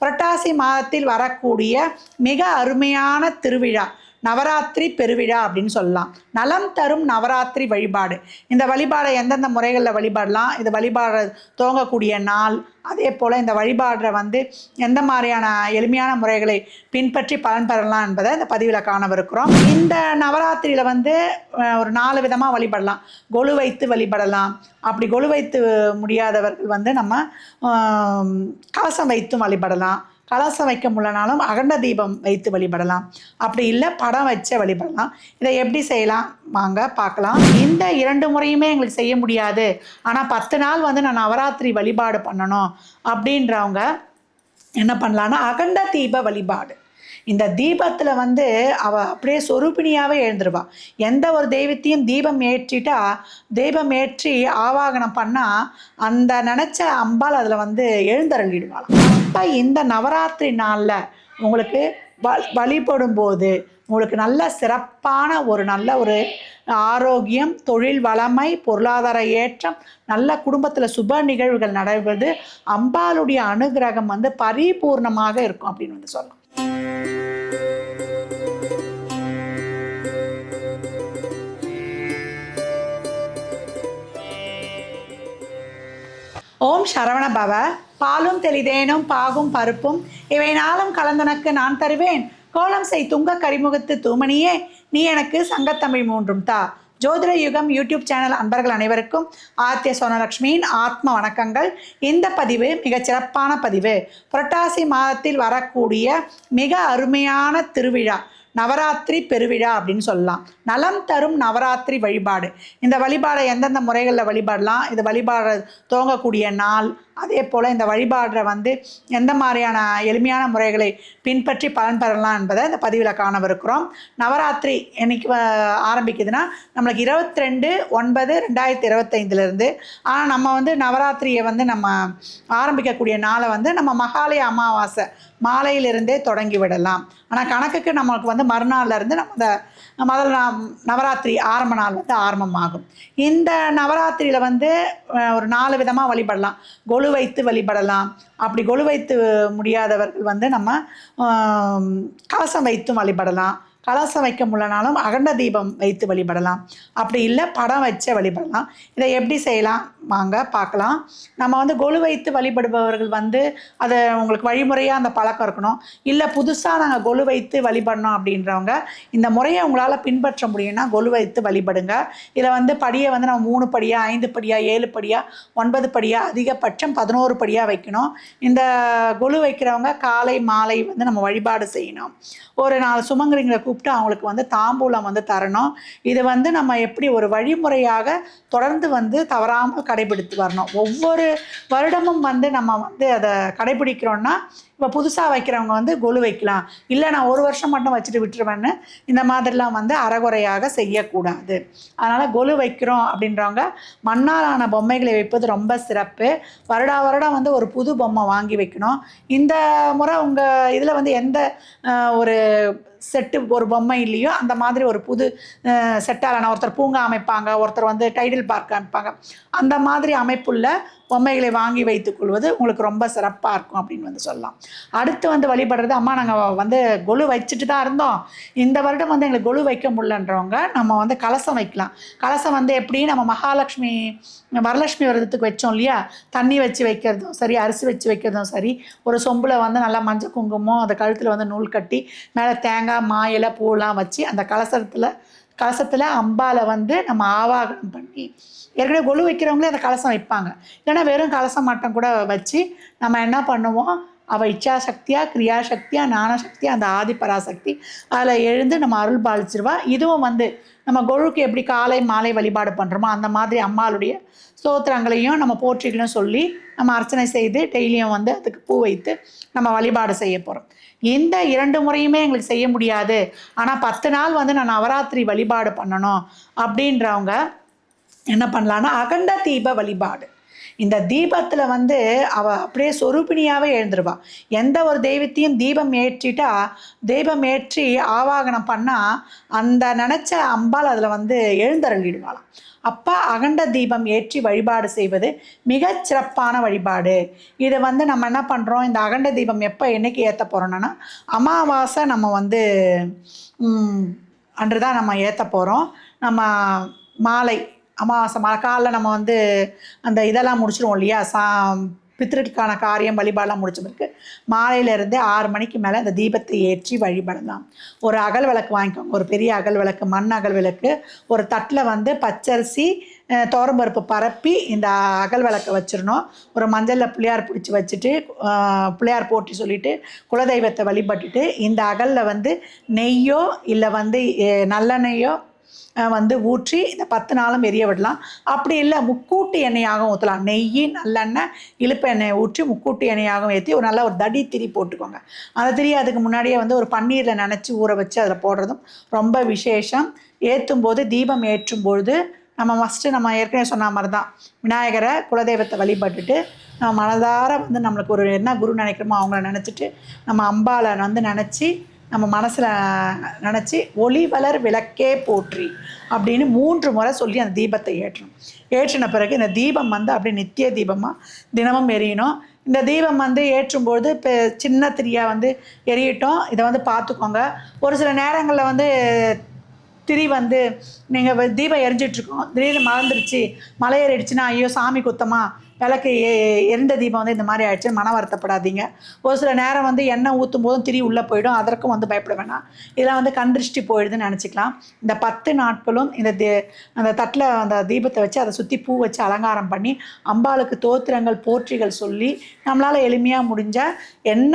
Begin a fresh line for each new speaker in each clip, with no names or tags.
புரட்டாசி மாதத்தில் வரக்கூடிய மிக அருமையான திருவிழா நவராத்திரி பெருவிழா அப்படின்னு சொல்லலாம் நலம் தரும் நவராத்திரி வழிபாடு இந்த வழிபாடை எந்தெந்த முறைகளில் வழிபாடலாம் இந்த வழிபாடு துவங்கக்கூடிய நாள் அதே போல் இந்த வழிபாடுற வந்து எந்த மாதிரியான எளிமையான முறைகளை பின்பற்றி பலன் பெறலாம் என்பதை இந்த பதிவில் காணவிருக்கிறோம் இந்த நவராத்திரியில் வந்து ஒரு நாலு விதமாக வழிபடலாம் கொலு வைத்து வழிபடலாம் அப்படி கொலு வைத்து முடியாதவர்கள் வந்து நம்ம கவசம் வைத்தும் வழிபடலாம் கலசம் வைக்க முடியலனாலும் அகண்ட தீபம் வைத்து வழிபடலாம் அப்படி இல்லை படம் வச்ச வழிபடலாம் இதை எப்படி செய்யலாம் வாங்க பார்க்கலாம் இந்த இரண்டு முறையுமே எங்களுக்கு செய்ய முடியாது ஆனால் பத்து நாள் வந்து நான் நவராத்திரி வழிபாடு பண்ணணும் அப்படின்றவங்க என்ன பண்ணலான்னா அகண்ட தீப வழிபாடு இந்த தீபத்தில் வந்து அவள் அப்படியே சொரூபிணியாகவே எழுந்துருவாள் எந்த ஒரு தெய்வத்தையும் தீபம் ஏற்றிட்டா தெய்வம் ஏற்றி ஆவாகனம் பண்ணால் அந்த நினச்ச அம்பாள் அதில் வந்து எழுந்தருளிடுவாளாம் இப்போ இந்த நவராத்திரி நாளில் உங்களுக்கு வ வழிபடும் போது உங்களுக்கு நல்ல சிறப்பான ஒரு நல்ல ஒரு ஆரோக்கியம் தொழில் வளமை பொருளாதார ஏற்றம் நல்ல குடும்பத்தில் சுப நிகழ்வுகள் நடைபெறுவது அம்பாளுடைய அனுகிரகம் வந்து பரிபூர்ணமாக இருக்கும் அப்படின்னு வந்து சொல்லலாம் ஓம் சரவண பவ பாலும் தெளிதேனும் பாகும் பருப்பும் இவை நாளும் கலந்தனக்கு நான் தருவேன் கோலம் செய் துங்க கரிமுகத்து தூமணியே நீ எனக்கு சங்கத்தமிழ் மூன்றும் தா ஜோதிட யுகம் யூடியூப் சேனல் அன்பர்கள் அனைவருக்கும் ஆர்த்திய சோனலக்ஷ்மியின் ஆத்ம வணக்கங்கள் இந்த பதிவு மிகச் சிறப்பான பதிவு புரட்டாசி மாதத்தில் வரக்கூடிய மிக அருமையான திருவிழா நவராத்திரி பெருவிழா அப்படின்னு சொல்லலாம் நலம் தரும் நவராத்திரி வழிபாடு இந்த வழிபாடை எந்தெந்த முறைகளில் வழிபாடலாம் இது வழிபாடு துவங்கக்கூடிய நாள் அதே போல் இந்த வழிபாடுற வந்து எந்த மாதிரியான எளிமையான முறைகளை பின்பற்றி பலன் பெறலாம் என்பதை இந்த பதிவில் காணவிருக்கிறோம் நவராத்திரி என்னைக்கு ஆரம்பிக்குதுன்னா நம்மளுக்கு இருபத்தி ரெண்டு ஒன்பது ரெண்டாயிரத்தி இருபத்தைந்துலேருந்து ஆனால் நம்ம வந்து நவராத்திரியை வந்து நம்ம ஆரம்பிக்கக்கூடிய நாளை வந்து நம்ம மகாலய அமாவாசை மாலையிலிருந்தே தொடங்கிவிடலாம் ஆனால் கணக்குக்கு நம்மளுக்கு வந்து மறுநாள்லேருந்து நம்ம அந்த முதல் நவராத்திரி ஆரம்ப நாள் வந்து ஆரம்பமாகும் இந்த நவராத்திரியில் வந்து ஒரு நாலு விதமாக வழிபடலாம் கொலு வைத்து வழிபடலாம் அப்படி கொலு வைத்து முடியாதவர்கள் வந்து நம்ம கவசம் வைத்தும் வழிபடலாம் கலசம் வைக்க முடியலனாலும் அகண்ட தீபம் வைத்து வழிபடலாம் அப்படி இல்லை படம் வச்சு வழிபடலாம் இதை எப்படி செய்யலாம் வாங்க பார்க்கலாம் நம்ம வந்து கொலு வைத்து வழிபடுபவர்கள் வந்து அதை உங்களுக்கு வழிமுறையாக அந்த பழக்கம் இருக்கணும் இல்லை புதுசாக நாங்கள் கொலு வைத்து வழிபடணும் அப்படின்றவங்க இந்த முறையை உங்களால் பின்பற்ற முடியும்னா கொலு வைத்து வழிபடுங்க இதில் வந்து படியை வந்து நம்ம மூணு படியாக ஐந்து படியாக ஏழு படியாக ஒன்பது படியாக அதிகபட்சம் பதினோரு படியாக வைக்கணும் இந்த கொலு வைக்கிறவங்க காலை மாலை வந்து நம்ம வழிபாடு செய்யணும் ஒரு நாலு சுமங்குறீங்களை கூப்பிட்டு அவங்களுக்கு வந்து தாம்பூலம் வந்து தரணும் இது வந்து நம்ம எப்படி ஒரு வழிமுறையாக தொடர்ந்து வந்து தவறாமல் கடைபிடித்து வரணும் ஒவ்வொரு வருடமும் வந்து நம்ம வந்து அதை கடைபிடிக்கிறோன்னா இப்போ புதுசாக வைக்கிறவங்க வந்து கொலு வைக்கலாம் இல்லை நான் ஒரு வருஷம் மட்டும் வச்சுட்டு விட்டுருவேன்னு இந்த மாதிரிலாம் வந்து அறகுறையாக செய்யக்கூடாது அதனால் கொலு வைக்கிறோம் அப்படின்றவங்க மண்ணாலான பொம்மைகளை வைப்பது ரொம்ப சிறப்பு வருடா வருடம் வந்து ஒரு புது பொம்மை வாங்கி வைக்கணும் இந்த முறை உங்கள் இதில் வந்து எந்த ஒரு செட்டு ஒரு பொம்மை இல்லையோ அந்த மாதிரி ஒரு புது செட்டாலான ஒருத்தர் பூங்கா அமைப்பாங்க ஒருத்தர் வந்து டைடில் பார்க் அமைப்பாங்க அந்த மாதிரி அமைப்புள்ள பொம்மைகளை வாங்கி வைத்துக் கொள்வது உங்களுக்கு ரொம்ப சிறப்பாக இருக்கும் அப்படின்னு வந்து சொல்லலாம் அடுத்து வந்து வழிபடுறது அம்மா நாங்கள் வந்து கொலு வச்சுட்டு தான் இருந்தோம் இந்த வருடம் வந்து எங்களுக்கு கொலு வைக்க முடியலன்றவங்க நம்ம வந்து கலசம் வைக்கலாம் கலசம் வந்து எப்படி நம்ம மகாலட்சுமி வரலட்சுமி விரதத்துக்கு வச்சோம் இல்லையா தண்ணி வச்சு வைக்கிறதும் சரி அரிசி வச்சு வைக்கிறதும் சரி ஒரு சொம்பில் வந்து நல்லா மஞ்சள் குங்குமம் அந்த கழுத்தில் வந்து நூல் கட்டி மேலே தேங்காய் மாயிலை பூலாம் வச்சு அந்த கலசத்தில் கலசத்தில் அம்பாவில் வந்து நம்ம ஆவாகனம் பண்ணி ஏற்கனவே கொலு வைக்கிறவங்களே அந்த கலசம் வைப்பாங்க ஏன்னா வெறும் கலசம் மட்டும் கூட வச்சு நம்ம என்ன பண்ணுவோம் அவள் இச்சாசக்தியாக கிரியாசக்தியாக ஞானசக்தியாக அந்த ஆதி பராசக்தி அதில் எழுந்து நம்ம அருள் பாலிச்சிருவா இதுவும் வந்து நம்ம கொழுக்கு எப்படி காலை மாலை வழிபாடு பண்ணுறோமோ அந்த மாதிரி அம்மாளுடைய ஸ்தோத்திரங்களையும் நம்ம போற்றிகளும் சொல்லி நம்ம அர்ச்சனை செய்து டெய்லியும் வந்து அதுக்கு பூ வைத்து நம்ம வழிபாடு செய்ய போகிறோம் இந்த இரண்டு முறையுமே எங்களுக்கு செய்ய முடியாது ஆனால் பத்து நாள் வந்து நான் நவராத்திரி வழிபாடு பண்ணணும் அப்படின்றவங்க என்ன பண்ணலான்னா அகண்ட தீப வழிபாடு இந்த தீபத்தில் வந்து அவள் அப்படியே சொரூபிணியாகவே எழுந்துருவாள் எந்த ஒரு தெய்வத்தையும் தீபம் ஏற்றிட்டா தெய்வம் ஏற்றி ஆவாகனம் பண்ணால் அந்த நினச்ச அம்பாள் அதில் வந்து எழுந்தருளிடுவாளாம் அப்பா அகண்ட தீபம் ஏற்றி வழிபாடு செய்வது மிக சிறப்பான வழிபாடு இதை வந்து நம்ம என்ன பண்ணுறோம் இந்த அகண்ட தீபம் எப்போ என்றைக்கு ஏற்ற போகிறோன்னா அமாவாசை நம்ம வந்து அன்று தான் நம்ம ஏற்ற போகிறோம் நம்ம மாலை அமாவாசை மழைக்காலில் நம்ம வந்து அந்த இதெல்லாம் முடிச்சிடுவோம் இல்லையா சா பித்திருக்கான காரியம் வழிபாடெல்லாம் முடிச்ச பிறகு மாலையிலேருந்து ஆறு மணிக்கு மேலே அந்த தீபத்தை ஏற்றி வழிபடலாம் ஒரு அகல் விளக்கு வாங்கிக்கோங்க ஒரு பெரிய அகல் விளக்கு மண் அகல் விளக்கு ஒரு தட்டில் வந்து பச்சரிசி தோரம்பருப்பு பரப்பி இந்த அகல் விளக்கை வச்சிடணும் ஒரு மஞ்சளில் பிள்ளையார் பிடிச்சி வச்சுட்டு பிள்ளையார் போட்டி சொல்லிவிட்டு குலதெய்வத்தை வழிபட்டுட்டு இந்த அகலில் வந்து நெய்யோ இல்லை வந்து நல்லெண்ணெய்யோ வந்து ஊற்றி இந்த பத்து நாளும் எரிய விடலாம் அப்படி இல்லை முக்கூட்டு எண்ணெயாகவும் ஊற்றலாம் நெய் நல்லெண்ணெய் இழுப்பு எண்ணெய் ஊற்றி முக்கூட்டு எண்ணெயாகவும் ஏற்றி ஒரு நல்ல ஒரு தடி திரி போட்டுக்கோங்க அந்த திரி அதுக்கு முன்னாடியே வந்து ஒரு பன்னீரில் நினச்சி ஊற வச்சு அதில் போடுறதும் ரொம்ப விசேஷம் ஏற்றும் போது தீபம் ஏற்றும் பொழுது நம்ம ஃபஸ்ட்டு நம்ம ஏற்கனவே சொன்ன மாதிரி தான் விநாயகரை குலதெய்வத்தை வழிபட்டுட்டு நம்ம மனதார வந்து நம்மளுக்கு ஒரு என்ன குரு நினைக்கிறோமோ அவங்கள நினச்சிட்டு நம்ம அம்பாவில் வந்து நினச்சி நம்ம மனசில் நினச்சி ஒளி வளர் விளக்கே போற்றி அப்படின்னு மூன்று முறை சொல்லி அந்த தீபத்தை ஏற்றணும் ஏற்றின பிறகு இந்த தீபம் வந்து அப்படி நித்திய தீபமாக தினமும் எரியணும் இந்த தீபம் வந்து ஏற்றும்போது இப்போ சின்ன திரியாக வந்து எரியட்டும் இதை வந்து பார்த்துக்கோங்க ஒரு சில நேரங்களில் வந்து திரி வந்து நீங்கள் தீபம் எரிஞ்சிட்ருக்கோம் திடீர்னு மறந்துடுச்சு மலை ஏறிடுச்சுன்னா ஐயோ சாமி குத்தமாக விளக்கு எந்த தீபம் வந்து இந்த மாதிரி ஆயிடுச்சு மன வருத்தப்படாதீங்க ஒரு சில நேரம் வந்து எண்ணெய் ஊற்றும் போதும் திரி உள்ளே போயிடும் அதற்கும் வந்து பயப்பட வேணாம் இதெல்லாம் வந்து கண்டிருஷ்டி போயிடுதுன்னு நினச்சிக்கலாம் இந்த பத்து நாட்களும் இந்த அந்த தட்டில் அந்த தீபத்தை வச்சு அதை சுற்றி பூ வச்சு அலங்காரம் பண்ணி அம்பாளுக்கு தோத்திரங்கள் போற்றிகள் சொல்லி நம்மளால் எளிமையாக முடிஞ்ச என்ன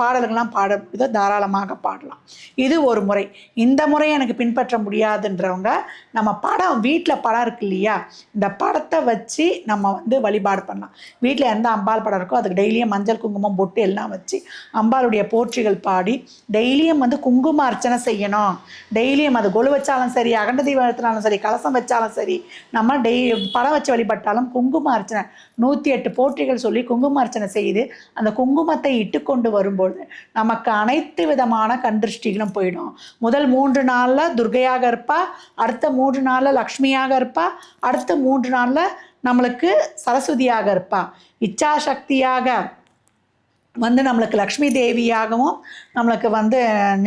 பாடல்கள்லாம் பாட இதை தாராளமாக பாடலாம் இது ஒரு முறை இந்த முறையை எனக்கு பின்பற்ற முடியாதுன்றவங்க நம்ம படம் வீட்டில் படம் இருக்கு இல்லையா இந்த படத்தை வச்சு நம்ம வந்து வழிபாடு பண்ணலாம் வீட்டில் எந்த அம்பாள் படம் இருக்கோ அதுக்கு டெய்லியும் மஞ்சள் குங்குமம் பொட்டு எல்லாம் வச்சு அம்பாளுடைய போற்றிகள் பாடி டெய்லியும் வந்து குங்கும அர்ச்சனை செய்யணும் டெய்லியும் அது கொலு வச்சாலும் சரி அகண்ட தீபம் எடுத்தினாலும் சரி கலசம் வச்சாலும் சரி நம்ம டெய் படம் வச்சு வழிபட்டாலும் குங்கும அர்ச்சனை நூற்றி எட்டு போற்றிகள் சொல்லி குங்கும அர்ச்சனை செய்து அந்த குங்குமத்தை இட்டு கொண்டு வரும்பொழுது நமக்கு அனைத்து விதமான கண்டிருஷ்டிகளும் போயிடும் முதல் மூன்று நாளில் துர்கையாக இருப்பா அடுத்த மூன்று நாளில் லக்ஷ்மியாக இருப்பா அடுத்த மூன்று நாளில் நம்மளுக்கு சரஸ்வதியாக இருப்பா இச்சாசக்தியாக வந்து நம்மளுக்கு லக்ஷ்மி தேவியாகவும் நம்மளுக்கு வந்து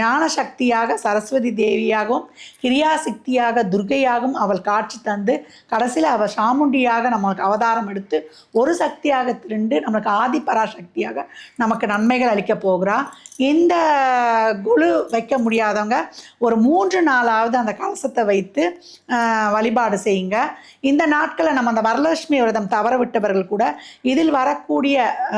ஞான சக்தியாக சரஸ்வதி தேவியாகவும் கிரியாசக்தியாக துர்கையாகவும் அவள் காட்சி தந்து கடைசியில் அவள் சாமுண்டியாக நம்மளுக்கு அவதாரம் எடுத்து ஒரு சக்தியாக திரண்டு நம்மளுக்கு ஆதி பராசக்தியாக நமக்கு நன்மைகள் அளிக்க போகிறாள் இந்த குழு வைக்க முடியாதவங்க ஒரு மூன்று நாளாவது அந்த கலசத்தை வைத்து வழிபாடு செய்யுங்க இந்த நாட்களை நம்ம அந்த வரலட்சுமி விரதம் தவற விட்டவர்கள் கூட இதில் வரக்கூடிய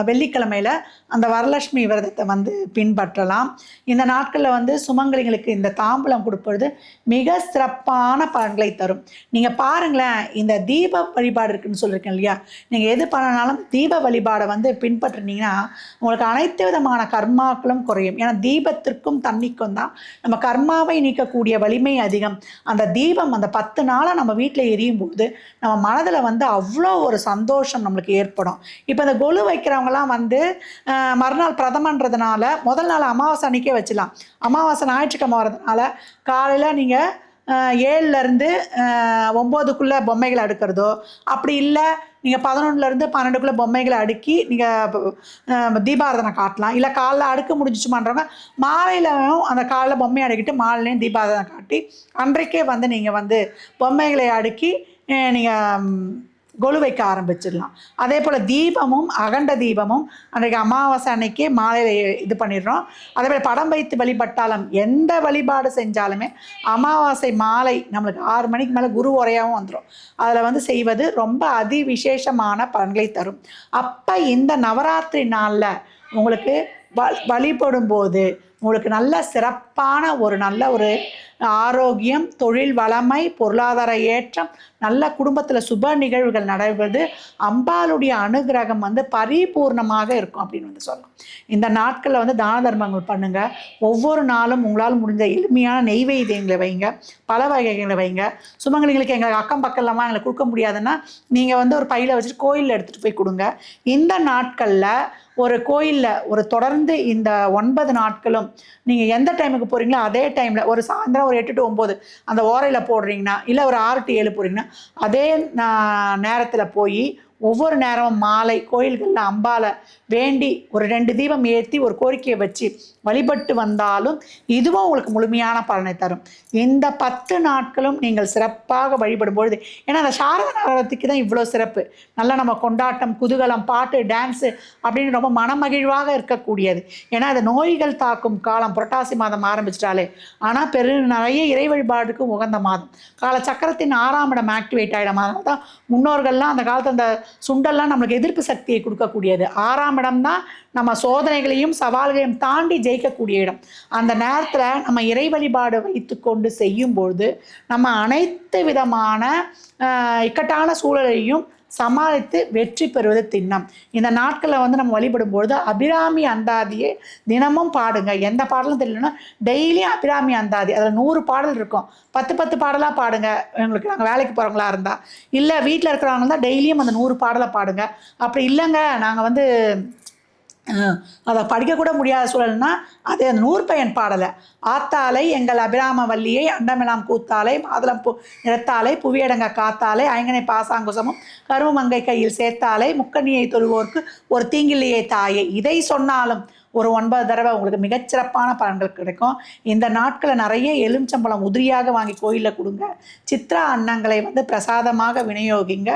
வெள்ளிக்கிழமையில் அந்த அந்த வரலட்சுமி விரதத்தை வந்து பின்பற்றலாம் இந்த நாட்களில் வந்து சுமங்கலிங்களுக்கு இந்த தாம்பூலம் கொடுப்பது மிக சிறப்பான பலன்களை தரும் நீங்கள் பாருங்களேன் இந்த தீப வழிபாடு இருக்குன்னு சொல்லியிருக்கேன் இல்லையா நீங்கள் எது பண்ணனாலும் தீப வழிபாடை வந்து பின்பற்றினீங்கன்னா உங்களுக்கு அனைத்து விதமான கர்மாக்களும் குறையும் ஏன்னா தீபத்திற்கும் தண்ணிக்கும் தான் நம்ம கர்மாவை நீக்கக்கூடிய வலிமை அதிகம் அந்த தீபம் அந்த பத்து நாளாக நம்ம வீட்டில் எரியும் போது நம்ம மனதில் வந்து அவ்வளோ ஒரு சந்தோஷம் நம்மளுக்கு ஏற்படும் இப்போ இந்த கொலு வைக்கிறவங்கலாம் வந்து மறுநாள் பிரதமன்றதுனால முதல் நாள் அமாவாசை அன்றைக்கே வச்சிடலாம் அமாவாசை ஞாயிற்றுக்கிழமை வரதுனால காலையில் நீங்கள் ஏழுலேருந்து ஒம்போதுக்குள்ளே பொம்மைகளை அடுக்கிறதோ அப்படி இல்லை நீங்கள் பதினொன்றுலேருந்து பன்னெண்டுக்குள்ளே பொம்மைகளை அடுக்கி நீங்கள் தீபாரதனை காட்டலாம் இல்லை காலைல அடுக்க முடிஞ்சிச்சுமான்றவங்க மாலையிலும் அந்த காலைல பொம்மையை அடுக்கிட்டு மாலையிலையும் தீபாரதனை காட்டி அன்றைக்கே வந்து நீங்கள் வந்து பொம்மைகளை அடுக்கி நீங்கள் கொலு வைக்க ஆரம்பிச்சிடலாம் அதே போல் தீபமும் அகண்ட தீபமும் அன்றைக்கு அமாவாசை அன்னைக்கு மாலையில் இது பண்ணிடுறோம் அதே போல் படம் வைத்து வழிபட்டாலும் எந்த வழிபாடு செஞ்சாலுமே அமாவாசை மாலை நம்மளுக்கு ஆறு மணிக்கு மேலே குரு உரையாகவும் வந்துடும் அதில் வந்து செய்வது ரொம்ப அதி விசேஷமான பலன்களை தரும் அப்போ இந்த நவராத்திரி நாளில் உங்களுக்கு வழிபடும் போது உங்களுக்கு நல்ல சிறப்பான ஒரு நல்ல ஒரு ஆரோக்கியம் தொழில் வளமை பொருளாதார ஏற்றம் நல்ல குடும்பத்தில் சுப நிகழ்வுகள் நடைபெறுவது அம்பாளுடைய அனுகிரகம் வந்து பரிபூர்ணமாக இருக்கும் அப்படின்னு வந்து சொல்லலாம் இந்த நாட்களில் வந்து தான தர்மங்கள் பண்ணுங்கள் ஒவ்வொரு நாளும் உங்களால் முடிஞ்ச எளிமையான நெய்வேதியங்களை வைங்க பல வகைகளை வைங்க சுமங்கலிங்களுக்கு எங்களுக்கு அக்கம் பக்கம்லாமா எங்களுக்கு கொடுக்க முடியாதுன்னா நீங்கள் வந்து ஒரு பையில் வச்சுட்டு கோயிலில் எடுத்துகிட்டு போய் கொடுங்க இந்த நாட்களில் ஒரு கோயிலில் ஒரு தொடர்ந்து இந்த ஒன்பது நாட்களும் நீங்கள் எந்த டைமுக்கு போகிறீங்களோ அதே டைமில் ஒரு சாயந்தரம் ஒரு எட்டு டு ஒம்பது அந்த ஓரையில் போடுறீங்கன்னா இல்லை ஒரு ஆறு டு ஏழு போகிறீங்கன்னா அதே நேரத்தில் போய் ஒவ்வொரு நேரமும் மாலை கோயில்களில் அம்பால வேண்டி ஒரு ரெண்டு தீபம் ஏற்றி ஒரு கோரிக்கையை வச்சு வழிபட்டு வந்தாலும் இதுவும் உங்களுக்கு முழுமையான பலனை தரும் இந்த பத்து நாட்களும் நீங்கள் சிறப்பாக வழிபடும் பொழுது ஏன்னா அந்த சாரத நகரத்துக்கு தான் இவ்வளோ சிறப்பு நல்லா நம்ம கொண்டாட்டம் குதூகலம் பாட்டு டான்ஸு அப்படின்னு ரொம்ப மனமகிழ்வாக இருக்கக்கூடியது ஏன்னா அது நோய்கள் தாக்கும் காலம் புரட்டாசி மாதம் ஆரம்பிச்சிட்டாலே ஆனால் பெரு நிறைய இறை வழிபாடுக்கும் உகந்த மாதம் கால சக்கரத்தின் ஆறாம் இடம் ஆக்டிவேட் ஆகிடும் அதனால தான் முன்னோர்கள்லாம் அந்த காலத்தில் அந்த சுண்டெல்லாம் நம்மளுக்கு எதிர்ப்பு சக்தியை கொடுக்கக்கூடியது ஆறாம் இடம் தான் நம்ம சோதனைகளையும் சவால்களையும் தாண்டி ஜெயிக்கக்கூடிய இடம் அந்த நேரத்தில் நம்ம இறை வழிபாடு வைத்து கொண்டு செய்யும்பொழுது நம்ம அனைத்து விதமான இக்கட்டான சூழலையும் சமாளித்து வெற்றி பெறுவது திண்ணம் இந்த நாட்களில் வந்து நம்ம வழிபடும் பொழுது அபிராமி அந்தாதியை தினமும் பாடுங்க எந்த பாடலும் தெரியலன்னா டெய்லியும் அபிராமி அந்தாதி அதில் நூறு பாடல் இருக்கும் பத்து பத்து பாடலாக பாடுங்க எங்களுக்கு நாங்கள் வேலைக்கு போகிறவங்களா இருந்தால் இல்லை வீட்டில் இருக்கிறவங்க தான் டெய்லியும் அந்த நூறு பாடலை பாடுங்க அப்படி இல்லைங்க நாங்கள் வந்து அதை படிக்கக்கூட முடியாத சூழல்னா அதே அந்த நூற்பயன் பாடலை ஆத்தாலை எங்கள் அபிராம வள்ளியை அண்டமெலாம் கூத்தாலை மாதுளம் பு நிறத்தாலை புவியடங்க காத்தாலை ஐங்கனை பாசாங்குசமும் கருமங்கை கையில் சேர்த்தாலை முக்கண்ணியை தொழுவோர்க்கு ஒரு தீங்கில்லையே தாயை இதை சொன்னாலும் ஒரு ஒன்பது தடவை உங்களுக்கு மிகச்சிறப்பான பலன்கள் கிடைக்கும் இந்த நாட்களை நிறைய எலுமிச்சம்பழம் உதிரியாக வாங்கி கோயிலில் கொடுங்க சித்ரா அன்னங்களை வந்து பிரசாதமாக விநியோகிங்க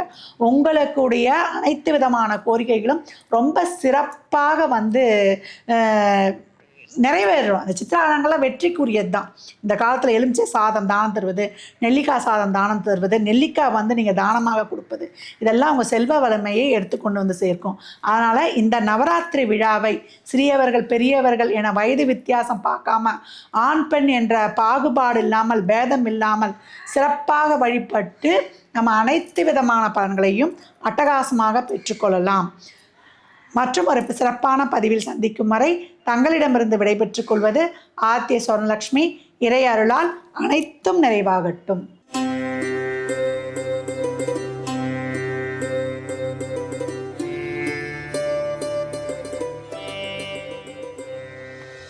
உங்களுக்குடைய அனைத்து விதமான கோரிக்கைகளும் ரொம்ப சிறப்பாக வந்து நிறைவேறும் அந்த சித்திராதங்கள்லாம் வெற்றிக்குரியது தான் இந்த காலத்தில் எலுமிச்சை சாதம் தானம் தருவது நெல்லிக்காய் சாதம் தானம் தருவது நெல்லிக்காய் வந்து நீங்கள் தானமாக கொடுப்பது இதெல்லாம் உங்கள் செல்வ வளமையை எடுத்துக்கொண்டு வந்து சேர்க்கும் அதனால் இந்த நவராத்திரி விழாவை சிறியவர்கள் பெரியவர்கள் என வயது வித்தியாசம் பார்க்காம ஆண் பெண் என்ற பாகுபாடு இல்லாமல் பேதம் இல்லாமல் சிறப்பாக வழிபட்டு நம்ம அனைத்து விதமான பலன்களையும் அட்டகாசமாக பெற்றுக்கொள்ளலாம் மற்றும் ஒரு சிறப்பான பதிவில் சந்திக்கும் வரை தங்களிடமிருந்து விடைபெற்றுக் கொள்வது ஆத்திய சொர்ணலக்ஷ்மி இறையருளால் அனைத்தும் நிறைவாகட்டும்